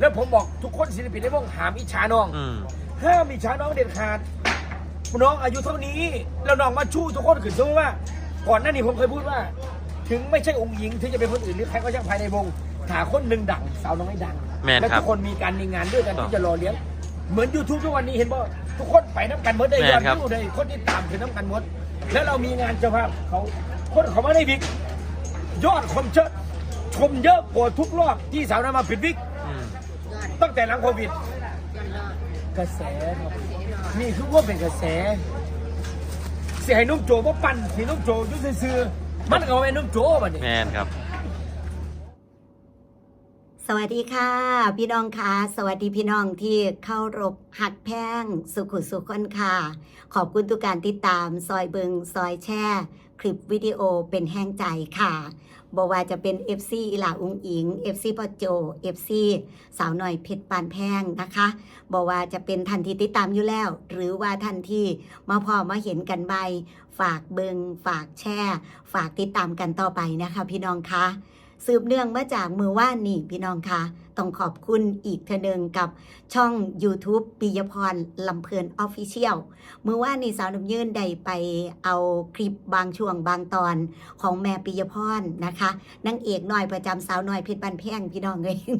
แล้วผมบอกทุกคนศิลปินในวงหามอิจฉาน้อง อืม ห้ามอิจฉาน้องเด็ดขาด น้องอายุเท่านี้ แล้วน้องมาชู้ทุกคนขึ้นสมมติว่า ก่อนหน้านี้ผมเคยพูดว่า ถึงไม่ใช่องค์หญิงถึงจะเป็นคนอื่นหรือใครก็ช่างภายในวงหาคนหนึ่งดังสาวน้องไม่ดังแม่นและครัทุบกคนมีการมีงานด้วยกันต่อที่จะรอเลี้ยง เหมือนยูทูบทุกวันนี้เห็นบ่ทุกคนไปน้ำกันหมดได้แม่ยอดนครับ วิวได้คนที่ตามคือน้ำกันหมด แล้วเรามีงานเจ้าภาพเขาคนเขามาได้วิกยอดคนเชิดชมเยอะกว่าทุกรอบที่สาวน้ำมาปิดวิกอืม ตั้งแต่หลังโควิด กระแสครับนี่คือว่าเป็นกระแส เสียให้นุ่มโจว่าปั่นสีนุ่มโจอยุ่งซื่อๆมันก็เป็นนุ่มโจบัดนี้แมนครับ สวัสดีค่ะ พี่น้องค่ะสวัสดีพี่น้องที่เข้ารบหักแพงสุขุสุขคนค่ะ ขอบคุณทุกการติดตามซอยเบิงซอยแช่ คลิปวิดีโอเป็นแห้งใจค่ะ บอกว่าจะเป็น FC อีหลาอุงอิง FC ปอโจ FC สาวหน่อยเพชรปานแพงนะคะบอกว่าจะเป็นทันทีติดตามอยู่แล้ว หรือว่าทันที่มาพอมาเห็นกันใบ ฝากเบิงฝากแช่ ฝากติดตามกันต่อไปนะคะ พี่น้องคะ สืบเนื่องมาจากมือว่านนี่พี่น้องคะต้องขอบคุณอีกเทอหนึงกับช่อง YouTube ปิยพรลำเพลินออฟฟิเชียลมือว่านนี่สาวนุ่มยืนได้ไปเอาคลิปบางช่วงบางตอนของแม่ปิยพรนะคะนางเอกน่อยประจำสาวน่อยเพชรบันแพงพี่น้องเอง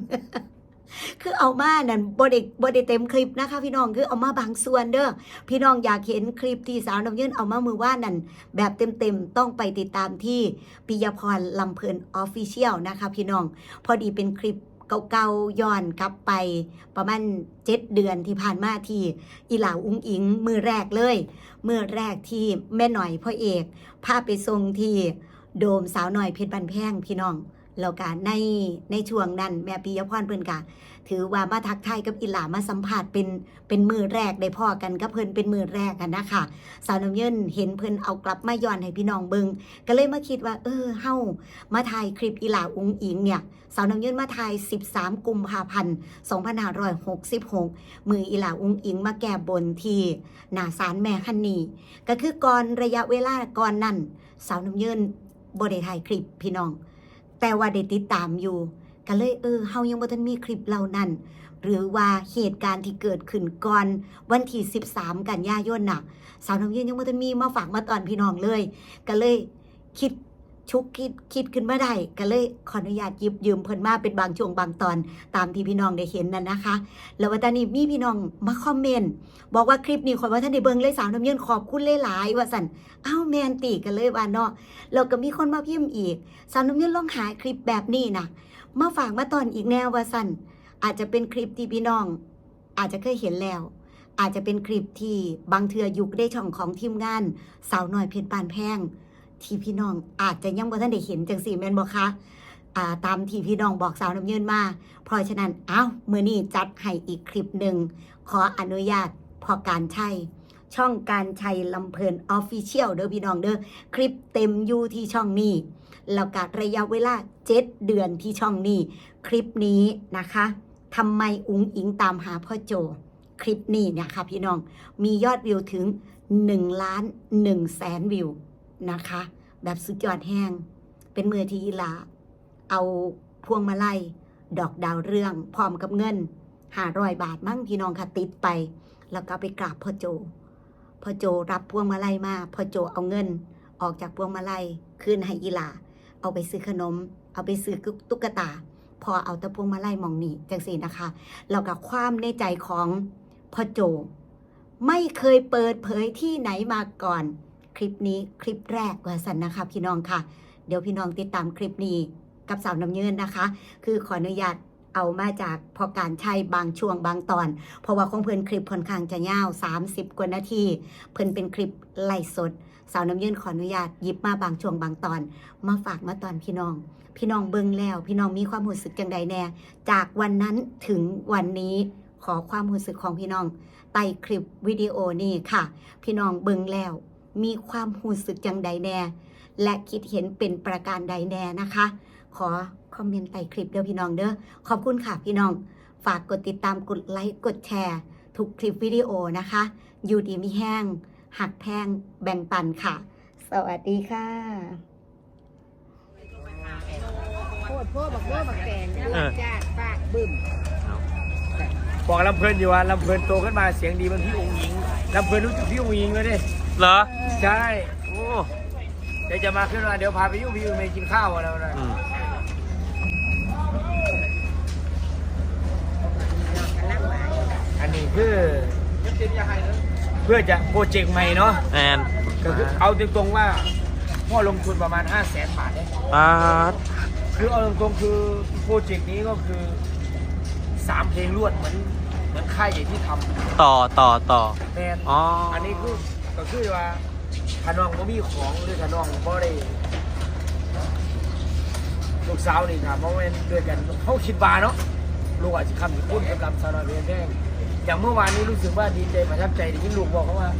คือเอามานั่นบไดบไดเต็มคลิปนะคะ พี่น้องคือเอามาบางส่วนเด้อพี่น้องอยากเห็นคลิปที่สาวน้ำยืนเอามามือว่านนั่นแบบเต็มๆต้องไปติดตามที่ปิยพรลำเพลินออฟฟิเชียลนะคะ พี่น้องพอดีเป็นคลิปเก่าๆย้อนกลับไปประมาณเจ็ดเดือนที่ผ่านมาที่อีหลาอุ้งอิงมือแรกเลยมือแรกที่แม่หน่อยพ่อเอกพาไปทรงที่โดมสาวหน่อยเพชรบันแพงพี่น้อง แล้วก็ในในช่วงนั้น แม่ปิยพรเพิ่นกะถือว่ามาทักทายกับอีหลามาสัมผัสเป็นเป็นมือแรกได้พ่อกันกับเพิ่นเป็นมือแรกกันนะคะสาวน้ำเยินเห็นเพิ่นเอากลับมาย้อนให้พี่น้องเบิงก็เลยมาคิดว่า เออเฮามาถ่ายคลิปอีหลาอุงอิงเนี่ยสาวน้ำเยืนมาถ่าย 13 กุมภาพันธ์2566 มืออีหลาอุงอิงมาแก้บนที่หนาสารแม่ฮันนี่ก็คือก่อนระยะเวลาก่อนนั้นสาวน้ำเยืนบ่ได้ถ่ายคลิปพี่น้อง แต่ว่าได้ติดตามอยู่ก็เลยเออเฮายังบ่ทันมีคลิปเหล่านั้น หรือว่าเหตุการณ์ที่เกิดขึ้นก่อนวันที่ 13 กันยายนน่ะ สาวน้ำยืนยังบ่ทันมีมาฝากมาตอนพี่น้องเลย ก็เลยคิด ชุกคิดคิดขึ้นมาได้ก็เลยขออนุญาตยิบยืมเพิ่นมาเป็นบางช่วงบางตอนตามที่พี่น้องได้เห็นนั่นนะคะ แล้ววันนี้มีพี่น้องมาคอมเมนต์บอกว่าคลิปนี้ขอว่าท่านได้เบิ่งเลยสาวน้ำเยินขอบคุณเล่หลายว่าสันอ้าวแมนตีกันเลยว่าเนาะแล้วก็มีคนมาพิมพ์อีกสาวน้ำเยินลองหาคลิปแบบนี้นะมาฝากมาตอนอีกแนวว่าสันอาจจะเป็นคลิปที่พี่น้อง อาจจะเคยเห็นแล้วอาจจะเป็นคลิปที่บางเทือยุคได้ช่องของทีมงาน สาวหน้อยเพชรปานแพง ที่พี่น้อง อาจจะยังบ่ทันได้เห็นจังสี่แม่นบ่คะอ่าตามที่พี่น้องบอกสาวน้ำเยินมา เพราะฉะนั้นเอ้ามื้อนี้จัดให้อีกคลิปหนึ่ง ขออนุญาตพอการใช้ช่องการชัยลำเพลินออฟฟิเชียลเด้อพี่น้องเด้อคลิปเต็มอยู่ที่ช่องนี้ แล้วก็ระยะเวลา7เดือนที่ช่องนี้ คลิปนี้นะคะทำไมอุ๋งอิงตามหาพ่อโจ คลิปนี้เนี่ยค่ะพี่น้องมียอดวิวถึง1ล้าน1แสนวิว นะคะ แบบสุดยอดแห้ง เป็นมือที่อีลา เอาพวงมาลัยดอกดาวเรืองพร้อมกับเงินหารอยบาทมั่งพี่น้องค่ะติดไป แล้วก็ไปกราบพ่อโจพ่อโจรับพวงมาลัยมาพ่อโจเอาเงิน ออกจากพวงมาลัยคืนให้อีลา เอาไปซื้อขนม เอาไปซื้อตุ๊กตา พอเอาตะพวงมาลัยมองนี่จังสีนะคะแล้วก็ความในใจของพ่อโจ ไม่เคยเปิดเผยที่ไหนมาก่อน คลิปนี้คลิปแรกว่าสันนะคะพี่น้องค่ะ เดี๋ยวพี่น้องติดตามคลิปนี้กับสาวน้ำเยินนะคะ คือขออนุญาตเอามาจากพอการใช้บางช่วงบางตอน เพราะว่าของเพิ่อนคลิปค่อนข้างจะยาว 30 กว่านาที เพิ่อนเป็นคลิปไล่สด สาวน้ำเยินขออนุญาตหยิบมาบางช่วงบางตอน มาฝากมาตอนพี่น้อง พี่น้องเบิ่งแล้ว พี่น้องมีความรู้สึกจังใดแน่ จากวันนั้นถึงวันนี้ขอความรู้สึกของพี่น้องใต้คลิปวิดีโอนี้ค่ะ พี่น้องเบิ่งแล้ว มีความรู้สึกจังใดแน่ และคิดเห็นเป็นประการใดแน่นะคะ ขอคอมเมนต์ใต้คลิปเด้อพี่น้องเด้อขอบคุณค่ะพี่น้อง ฝากกดติดตามกดไลค์กดแชร์ ทุกคลิปวิดีโอนะคะอยู่ดีมีแห้งหักแพงแบ่งปันค่ะ สวัสดีค่ะโคตรพ่อบักโม่บักแตนเออจ้าปากบึ้มเอาบอกลำเพลินอยู่ว่าลำเพลินโตขึ้นมาเสียงดีเหมันพี่องค์หญิงลำเพลินรู้จักพี่องค์หญิงเลยดิ เหรอ ใช่โอ้เดี๋ยวจะมาขึ้นมาเดี๋ยวพาไปยุ่งพี่องค์หญิงกินข้าวอะไรนะอืมอันนี้คือเพื่อจะโปรเจกต์ใหม่เนาะแอนก็คือเอาตรงๆว่าพ่อลงทุนประมาณ 5 0 0แสนบาทเนี่ยปาดคือเอาตรงๆคือโปรเจกต์นี้ก็คือสามเพลงรวดเหมือนเหมือนค่ายใหญ่ที่ทำต่อต่อต่อ แมนอ๋ออั อันนี้คือ ก็คือว่าขนองบ่มีของหรือขนองบ่ได้ลูกสาวนี่ถามว่าเป็นด้วยกันเขาคิดบาเนาะลูกอาจจะคำที่พูดกับสาวน้อยเพชรแดงอย่างเมื่อวานนี้รู้สึกว่าดีใจประทับใจที่ลูกบอกเขาว่า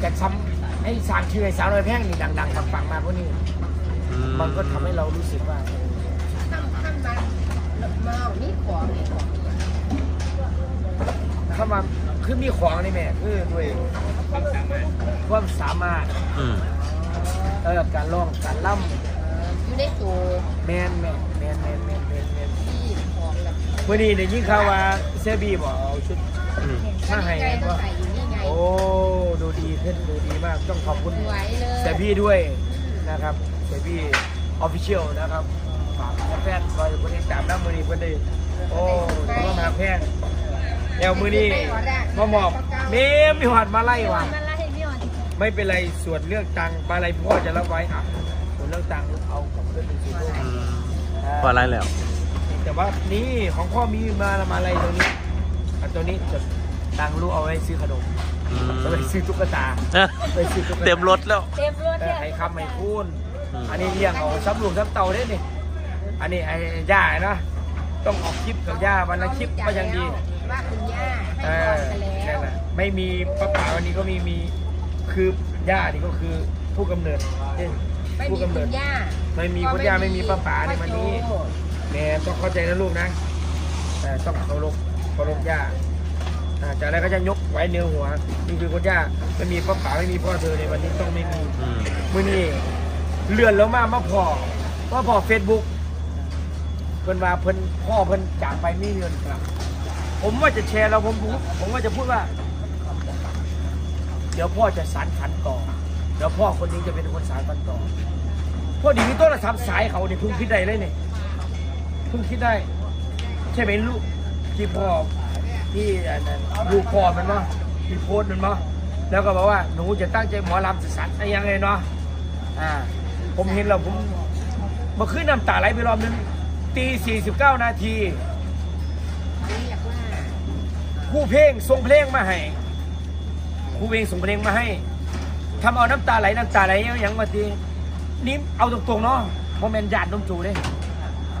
อยากซ้ำให้สร้างชื่อให้สาวน้อยแพงนี่ดังๆปังๆมากกว่านี้อืมันก็ทำให้เรารู้สึกว่าข้างข้างบ้านเมานี่ของนี่ของเข้ามา คือมีของนี่แม่คือด้วยความสามารถอืมเออการร้องการล่อยู่ในตัวำแมนแมนแมนแมนแมนแมนแมนที่ของแบบเมื่อนี้ได้ยินข่าวว่าเซบีบอกเอาชุดอืมมาให้ไงต้องใส่อยู่นี่ไง โอ้ดูดีขึ้นดูดีมากต้องขอบคุณ สวยเลย เซบีด้วยนะครับเซบีออฟฟิเชียลนะครับฝากแฟนๆคอยคนติดตามน้ำมือนี้เพื่อนได้โอ้มามาแพง แอวมือนี้มาหมอบเมมมีหอดมาไล่ว่ะนั่นละให้พี่อ่อนไม่เป็นไรส่วนเรื่องตังค์อะไรพ่อจะรับไว้อะส่วนเรื่องตังค์เอากับเพื่อนเป็นส่วนร่วมอืมพอไรแล้ว แต่ว่านี่ของพ่อมีมามาอะไรตรงนี้อันตัวนี้จะตังค์ลูกเอาไว้ซื้อขนมอืม เอาไปซื้อตุ๊กตาเอ้อไปซื้อตุ๊กตา เต็มรถแล้ว เต็มรถเอเนี่อยให้คำให้คูณอืม อันนี้เลี้ยงเอาซับลูกซับเต่าได้นี่ อันนี้ไอ้ย่านะต้องออกคลิปกับย่าวันละคลิปก็ยังดี ว่าคุณย่าเอให้พรกันแล้วอนั่นแหละไม่มีป้าป๋าวันนี้ก็มีมีคือย่านี่ก็คือผู้กำเนิดเช่นไม่ผู้มีกำคุเนิด ณย่าไม่มีคุณย่าไม่มีป้าป๋าในวันนี้ แม่ต้องเข้าใจนะลูกนะแต่ต้องเคารพเคารพย่าอ่าจากนั้นก็จะยกไว้เนื้อหัวนี่คือคุณย่าไม่มีป้าป๋าไม่มีพ่อเธอในวันนี้ต้องไม่มีอืมมื่อนี้เลื่อนแล้วมามาพอมาพอเฟซบุ๊กเพิ่นว่าเพิ่นพ่อเพิ่นจากไปไม่มีเงินครับ ผมว่าจะแชร์แล้วผมผมว่าจะพูดว่า เดี๋ยวพ่อจะสารฝันต่อเดี๋ยวพ่อคนนี้จะเป็นคนสารฝันต่อพอดีมีโทรศัพท์สายเขาเนี่ยเพิ่งคิดได้เลยเนี่ยเพิ่งคิดได้ ใช่ไหมลูกที่พ่อที่ลูกพ่อมันเนาะที่โพสมันเนาะแล้วก็บอกว่าหนูจะตั้งใจหมอลำศึกษาอะไรยังไงเนาะอ่า ผมเห็นแล้วผมมาขึ้นน้ำตาไหลไปรอบนึงตีสี่สิบเก้านาที ผู้เพลงส่งเพลงมาให้ผู้เพลงส่งเพลงมาให้ทำเอาน้ำตาไหลน้ำตาไหลเอาอย่างมาทีนี่เอาตรงๆเนาะโมเมนต์ญาติน้องจูเลย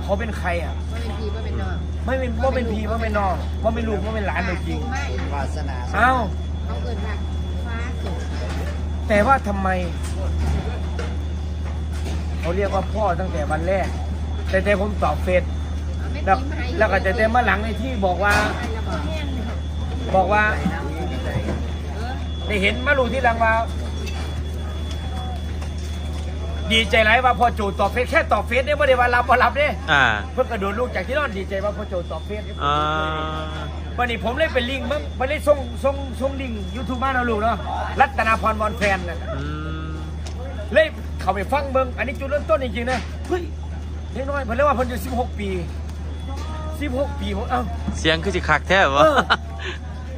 เขาเป็นใครอะว่าเป็นพี่ว่าเป็นน้องไม่เป็นว่าเป็นพีว่าเป็นน้องว่าเป็นลูกว่าเป็นหลานเลยจริงไม่วาสนาเอ้าเขาเกิดมาฟ้าสุดแต่ว่าทำไมเขาเรียกว่าพ่อตั้งแต่วันแรก แต่แต่ผมตอบเฟซไม่แล้วตีไม้แล้วก็แต่แต่มาหลังในที่บอกว่า บอกว่า ได้เห็นมารู้ที่หลังว่า ดีใจไรว่าพอโจตอบเฟซแค่ตอบเฟซเนี่ยไม่ได้ว่ารับว่ารับเนี่ยอ่าเพิ่งกระโดดลูกจากที่นอนดีใจว่าพอโจตอบเฟซเนี่ยอ่าวันนี้ผมเลยเป็นลิงก์มั้งไปเลยส่งส่งส่งลิงยูทูบมาแล้วลูกเนาะรัตนาพรบอลแฟนน่ะอืมเลยเข้าไปฟังเบิ้งอันนี้จุดเริ่มต้นจริงๆนะเฮ้ยเล็กน้อยผมเรียกว่าเพิ่นอยู่16 ปี 16 ปีผมเอ้าเสียงคือจิคักแท้วะเออเ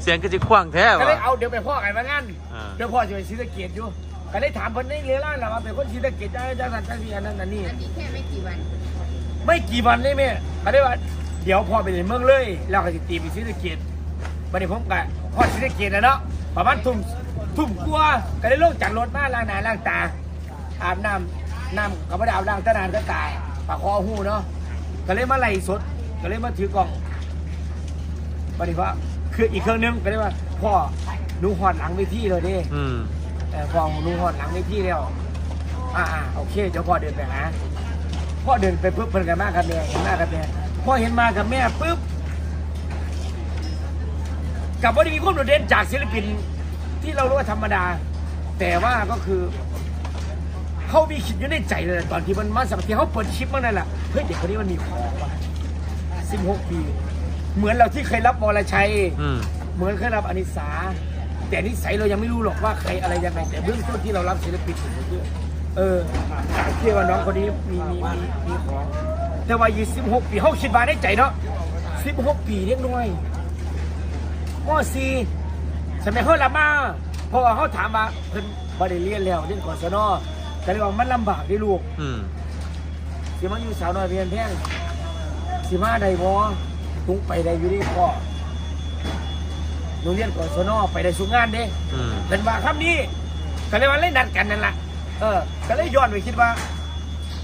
สียงคือจิขว้างแท้ก็วะ เลยเอาเดี๋ยวไปพ่อกันมางั้นอ่า เดี๋ยวพ่อจะไปศรีสะเกดอยู่ก็เลยถามเพิ่นในเรือล่างแหละว่าเป็นคนศรีสะเกดจ้าจ้าสันจ้าสีอันนั้นอันนี้ อันนี้แค่ไม่กี่วันไม่กี่วันเลยแม่ก็ได้ว่าเดี๋ยวพ่อไปในเมืองเลยแล้วก็จะตีไปศรีสะเกดวันนี้ผมก็พ่อศรีสะเกดนะเนาะประมาณทุ่มทุ่มกลัวาก็ได้ลงจากรถมาล้างหน้าล้างตาอาบน้ำน้ำกับไม่ได้อาบน้ำตานานก็ตายปากคอหูเนาะก็เลยมาไล่สดก็เลยมาถือกล่องปฏิว่า คืออีกเครื่องนึงก็เลยว่าพ่อหนูหอดหลังเวทีเลยดิอืมเออพ่อหนูหอดหลังเวทีแล้วอ่าอ่าโอเคเดี๋ยวพ่อเดินไปหาพ่อเดินไปปุ๊บเพิ่นกันมากับแม่เห็นมากับแม่พ่อเห็นมากับแม่ปุ๊บกับว่ามีความโดดเด่นจากศิลปินที่เรารู้ว่าธรรมดา แต่ว่าก็คือเขามีคิดอยู่ในใจเลยตอนที่มันมาสักทีเขาเปิดคลิปมันนั่นแหละเฮ้ยเด็กคนนี้มันมีของว่ะ16 ปี เหมือนเราที่เคยรับวรชัย อืม เหมือนเคยรับอนิสา แต่นิสัยเรายังไม่รู้หรอกว่าใครอะไรยังไงแต่เบื้องต้นที่เรารับศิลปินถึงเยอะเออเชื่อว่าน้องคนนี้มีมีมีมีของแต่ว่ายี่สิบหกปีเขาคิดมาในใจเนาะสิบหกปีเล็กน้อยมสี่สมัยเขาละมาเพราะว่าเขาถามมาเพิ่นบ่ได้เรียนแล้วเรียนกศนแต่เลยว่ามันลำบากที่ลูก อืม สิมาอยู่สาวน้อยเพียนแพงสิมาได้บ่ ทุงไปได้อยู่ดีพ่อโรงเรียนกศนสนอไปได้สู่งานเด้อืมเป็นว่าคำนี้ก็เลยว่าเล่นนัดกันนั่นแหละเออ ก็เลยย้อนไปคิดว่า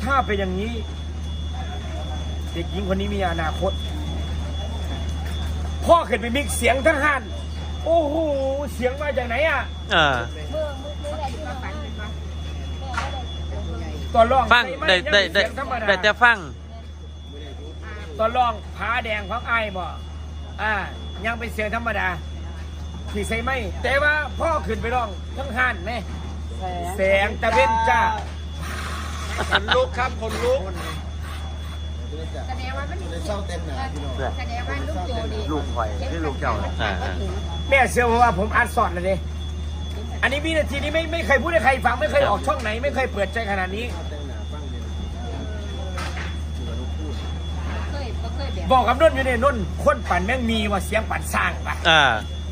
ถ้าเป็นอย่างนี้ เด็กหญิงคนนี้มีอนาคต พ่อเคยไปมิกเสียงทั้งหันโอ้โหเสียงมาจากไหนอะอ่าเมื่อเมื่อเมื่อไรที่มาฝันเป็นว่าตอนร้องฟังม่ได้ได้ยังได้เสียงธรรมดา ได้แต่ฟัง ตอนร้องผาแดงของไอ้ายบ่อ่า ยังเป็นเสียงธรรมดาที่ใส่ไม่แต่ว่าพ่อขึ้นไปร้องทั้งหันเนี่ยแสงตะเวนจ้าคนลุกครับคนลุกแสดงว่ามันเศร้าเต็มหนาแสดงว่าลูกโจดีลูกไฟที่ลูกเจ้าอ่าแม่เชื่อว่าผมอัดสอนเลยดิอันนี้วินาทีนี้ไม่ไม่เคยพูดให้ใครฟังไม่เคยออกช่องไหน ไม่เคยเปิดใจขนาดนี้ เคย บ่เคยแบบบอกกับนุ่นอยู่ในนุ่นคนปั่นแม่งมีว่าเสียงปั่นสร้างปะอ่า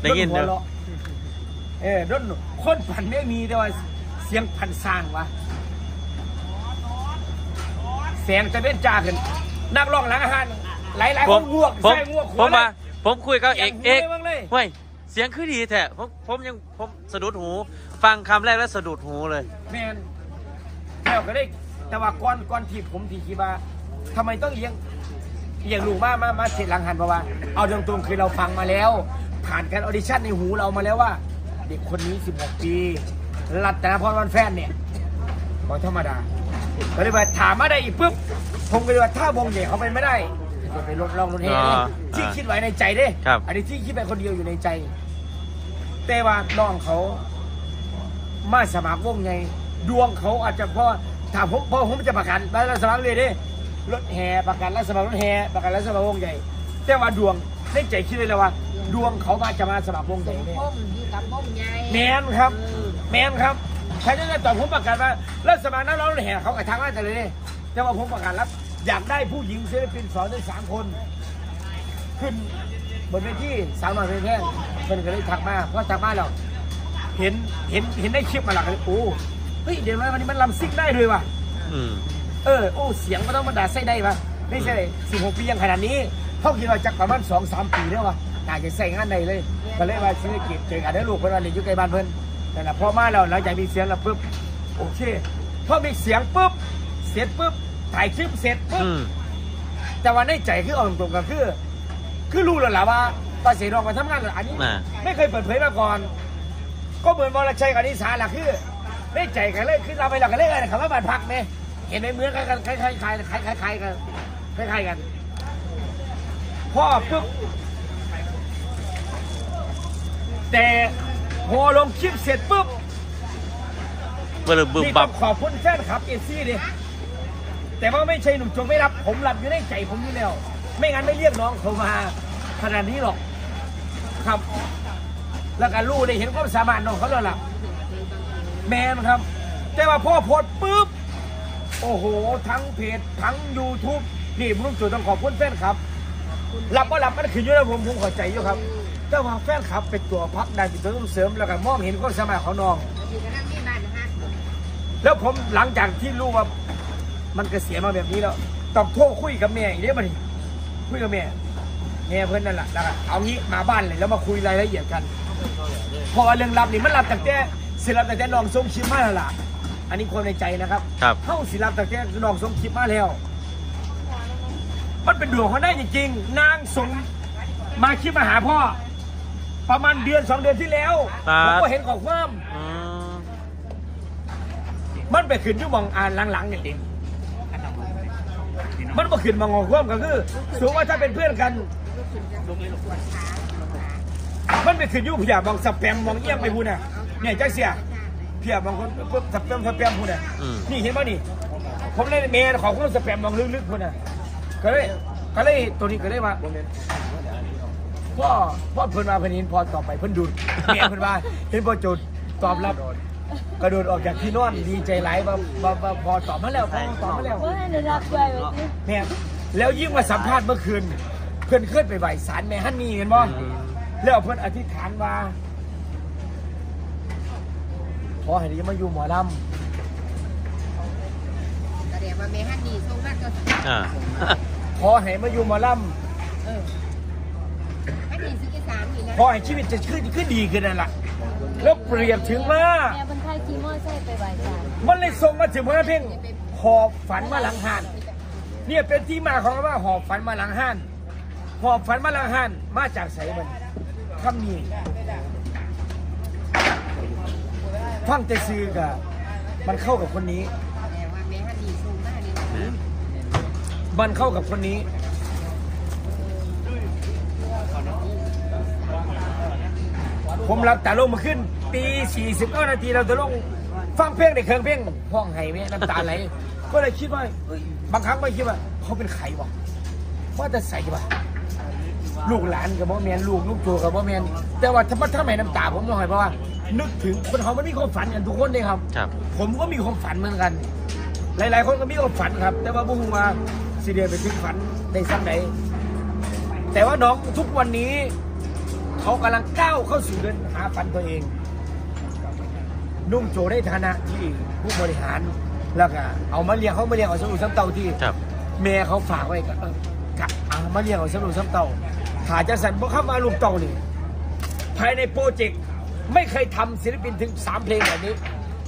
ได้ยินหัเด้วอเราะเออนุ่นคนปั่นแม่งมีแต่ว่าเสียงปั่นสร้างวะเสียงจะเป็นจ่าขึ้นนักร้องหลังอาหารหลายหลายผคมนงวกผมใช่งวกหัผวมเลมายผมคุยกับเอกเสีเอยกงหูเลยบ้างเลยเว้ยเสียงคือดีแท้ผมผมยังผมสะดุดหู ฟังคำแรกแล้วสะดุดหูเลย แมนแล้วก็ได้แต่ว่าก่อนก่อนที่ผมที่คิดว่าทำไมต้องเลี้ยง เลี้ยงลูกมามามาเสร็จหลังหันเพราะว่า เอาตรงๆคือเราฟังมาแล้ว ผ่านการออดิชั่นในหูเรามาแล้วว่า เด็กคนนี้ 16 ปี รัตนพรวันแฟนเนี่ยบอกธรรมดาก็เลยว่าถามมาได้อีกปุ๊บผมก็เลยว่าถ้าวงใหญ่เขาไปไม่ได้จะไปลงลองรถแห่อ๋อที่คิดไว้ในใจเด้ ครับ อันนี้ที่คิดไปคนเดียวอยู่ในใจ แต่ว่าน้องเขามาสมัครวงไง ดวงเขาอาจจะพอถามผมพอผมจะประกันแล้วสมัครเลยเด้ รถแห่ประกันแล้วสมัครรถแห่ประกันแล้วสมัครวงใหญ่ แต่ว่าดวงในใจคิดเลยเลยว่า ดวงเขามาจะมาสมัครวงใหญ่เนี่ยพ่มอยู่กับพ่มใหญ่แมนครับแมนครับใครจะตอบผมประกันว่าแล้วสมัครนักร้องรถแห่เขากระทางว่าจะเลยเด้แต่ว่าผมประกันรับ อยากได้ผู้หญิงศิลปินสองถึงสามคน ขึ้นบนเวทีสาวน้อยเพลงแพงเพิ่นก็เลยทักมาเพราะทักมาแล้วเห็นเห็นเห็นในคลิปมาหลักเลยโอ้เฮ้ยเดี๋ยวนะวันนี้มันลำซิ่งได้เลยว่ะ อืม เออโอ้เสียงมันต้องมาด่าใส่ได้ปะไม่ใช่สิบหกปียังขนาดนี้เขาคิดว่าจักประมาณสองสามปีแล้ววะน่าจะใส่งานได้เลยก็เลยว่าซื้อกิจเจอกันได้อลูกเพิ่นว่าเรียนอยู่ใกล้บ้านเพิ่นแต่ละพอมาแล้วหลังจากมีเสียงแล้วปุ๊บโอเคพอมีเสียงปุ๊บเสร็จปุ๊บถ่ายคลิปเสร็จปุ๊บอืมแต่ว่าในใจคือเอาตรงๆกันคือ คือรู้แล้วล่ะว่าตอนเสียรองมาทำงานอันนี้อ่าไม่เคยเปิดเผยมาก่อน ก็เหมือนวรชัยกับนิสาล่ะคือในใจกันเลยคือเราไปเรากันเลยอะไรคำว่าบ้านพักเนี่ย เห็นไหมเหมือนกันคล้ายๆคล้ายๆคล้ายๆคล้ายๆกันคล้ายๆกันพ่อปุ๊บแต่พอลงคลิปเสร็จปุ๊บเบลอบึมนี่บัต้อบงขอบคุณแฟนคลับเอซี่ดิแต่ว่าไม่ใช่หนุ่มจงไม่รับผมรับอยู่ในใจผมอยู่แล้ว ไม่งั้นไม่เรียกน้องเขามาขนาดนี้หรอก ครับ แล้วก็รู้ได้เห็นความสามารถน้องเขาแล้วล่ะแมนครับ แต่ว่าพ่อโพสต์ปุ๊บ โอ้โห ทั้งเพจทั้ง YouTube นี่ผมต้องจุดต้องขอบคุณแฟนครับรับว่ารับมันขึ้นอยู่แล้วผมผมเข้าใจอยู่ครับ แต่ว่าแฟนคลับเป็นตัวพักดันเป็นตัวต้องเสริมแล้วก็มองเห็นความสามารถของน้อง อยู่กับน้ำที่บ้านนะฮะแล้วผมหลังจากที่รู้ว่ามันเกษียณมาแบบนี้แล้วต้องโทรคุยกับแม่อีกเด้อมาดิคุยกับแม่แม่เพื่อนนั่นแหละแล้วก็เอางี้มาบ้านเลยแล้วมาคุยรายละเอียดกันเพอเรื่องรับนี่มันรับตั้งแต่ศิลปตั้งแต่น้องส่งคลิปมาแล้วล่ะ อันนี้ความในใจนะครับครับ เข้าศิลปตั้งแต่น้องส่งคลิปมาแล้ว มันเป็นดวงเขาได้จริงๆ นางส่งมาคลิปมาหาพ่อ ประมาณเดือนสองเดือนที่แล้วครับ ผมก็เห็นข้อความ อืมมันไปขึ้นอยู่หมองอ่านหลังๆเนี่ยเองมันมาขึ้นมองความก็คือสูงว่าถ้าเป็นเพื่อนกัน มันไปขึ้นอยู่พี่ยามองสแปมมองเอี้ยงไปพูดน่ะเนี่ยจักเสีย พี่ยามองคนปุ๊บสแปมสแปมพูดน่ะอืม นี่เห็นป่ะนี่ ผมเลยเมย์ของคนสแปมมองลึกๆพูดน่ะก็เลยก็เลยตัวนี้ก็เลยว่าพ่อพ่อเพิ่นมาเพิ่นเห็นพอต่อไปเพิ่นดูดแม่เพิ่นว่าเห็นพอจุดตอบรับกระโดดออกจากที่นอนดีใจหลายว่าว่าว่าพอตอบมาแล้วพอตอบมาแล้วเมื่อไหร่จะรับด้วยแบบนี้แม่แล้วยิ่งมาสัมภาษณ์เมื่อคืน เพื่อนเคลื่อนไปไหวสารแม่ฮันนี่เห็นบ่แล้วเพื่อนอธิษฐานว่า ขอให้ได้มาอยู่หมอลแสดงว่าแม่ฮันนี่ทรงมากก็อ่าำขอให้มาอยู่หมอลเออฮันนี่สิอีสานนี่นะำขอให้ชีวิตจะขึ้นขึ้นดีขึ้นนั่นแหละแล้วเปรียบถึงว่าแม่บรรทายขี่มอไซค์ไปไหว้ศาลมันเลยส่งมาถึงพระเพ่งหอบฝันมาหลังหานเนี่ยเป็นที่มาของคำว่าหอบฝันมาหลังหานหอบฝันมาหลังหานมาจากไสมันคำนี้ ฟังแต่ซื้อกับมันเข้ากับคนนี้แสดงว่าแม่ฮันนี่ทรงมากนี่นะมันเข้ากับคนนี้ ผมรับแต่ลงมาขึ้นตี49นาทีเราจะลงฟังเพลงในเครื่องเพลงห้องไห้แม่น้ำตาไหลก็เลยคิดว่าเอ้ยบางครั้งไม่คิดว่า เขาเป็นใครวะว่าจะใส่ปะลูกหลานกับพ่อแมนลูกลูกโจกับพ่อแมนแต่ว่าถ้าถ้าไม่น้ำตาผมต้องให้เพราะว่า นึกถึงคนเขามันมีความฝันกันทุกคนเลยครับ ครับ ผมก็มีความฝันเหมือนกัน หลาย ๆ คนก็มีความฝันครับ แต่ว่าบุ้งว่าสิเดียไปถึงฝันได้สักไหนแต่ว่าน้องทุกวันนี้เขากำลังก้าวเข้าสู่เดินหาฝันตัวเอง นุ่งโจได้ฐานะที่ผู้บริหารแล้วก็เอามาเลี้ยงเขามาเลี้ยงเอาสมุนซ้ำเต่าที่ครับ แม่เขาฝากไว้กับเออกับเอามาเลี้ยงเอาสมุนซ้ำเต่าถ้าจะสั่นเพราะเข้ามาลูกเต่านี่ภายในโปรเจกต์ ไม่เคยทำศิลปินถึงสามเพลงแบบนี้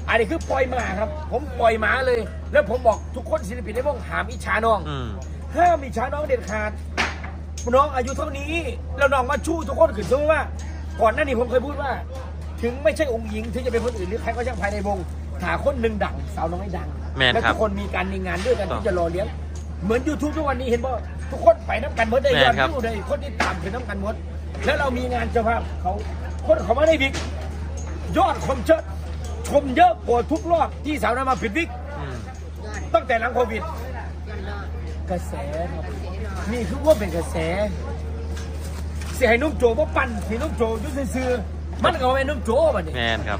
อันนี้คือปล่อยหมาครับ ผมปล่อยหมาเลย แล้วผมบอกทุกคนศิลปินในวงหามอิจฉาน้องอืมห้ามอิจฉาน้องเด็ดขาดน้องอายุเท่านี้แล้วน้องมาชู้ทุกคนขึ้นสมมติว่า ก่อนหน้านี้ผมเคยพูดว่า ถึงไม่ใช่องค์หญิงถึงจะเป็นคนอื่นหรือใครก็ช่างภายในวงหาคนหนึ่งดังสาวน้อยดังแม่นแล้วครัทุบกคนมีการมีงานด้วยกันถูกที่จะรอเลี้ยงเหมือน YouTube ทุกวันนี้เห็นป่ะทุกคนไปน้ำกันหมดได้แม่ยอดนครับวิวได้คนที่ตามคือน้ำกันหมดแล้วเรามีงานเจ้าภาพเขา คนเขามาได้วิก ยอดคนเชิดชมเยอะกว่าทุกรอบที่สาวน้อยมาผิดวิก ตั้งแต่หลังโควิด กระแสครับนี่คือว่าเป็นกระแส เสียให้นุ่มโจว่าปั่นสีนุ่มโจยุ่ซื่อๆมันก็เป็นนุ่มโจบัดนี้แมนครับ